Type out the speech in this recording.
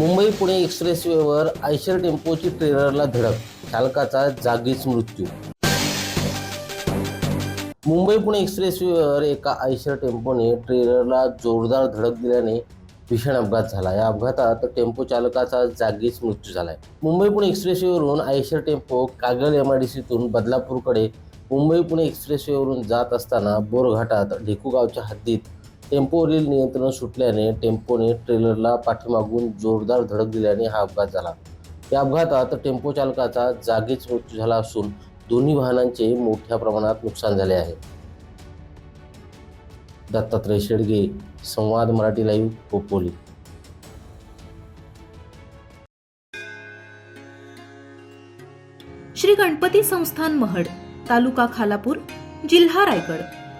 मुंबई पुणे एक्सप्रेसवेवर आयशर टेम्पोची ट्रेलरला धडक चालकाचा जागीच मृत्यू. मुंबई पुणे एक्सप्रेसवेवर एका आयशर टेम्पोने ट्रेलरला जोरदार धडक दिल्याने भीषण अपघात झाला. या अपघातात टेम्पो चालकाचा जागीच मृत्यू झालाय. Mumbai Pune एक्सप्रेसवेवरून Eicher tempo Kagal M I D सीतून बदलापूरकडे मुंबई पुणे एक्सप्रेसवेवरून जात असताना बोरघाटात ढेकू गावच्या हद्दीत टेम्पोवरील नियंत्रण सुटल्याने टेम्पोने ट्रेलरला पाठीमागून जोरदार धडक दिल्याने हा अपघात झाला. या अपघातात टेम्पो चालकाचा जागीच मृत्यू झाला असून दोन्ही वाहनांचे मोठ्या प्रमाणात नुकसान झाले आहे. दत्तात्रय शेडगे संवाद मराठी लाईव्ह खोपोली. श्री गणपती संस्थान महड तालुका खालापूर जिल्हा रायगड.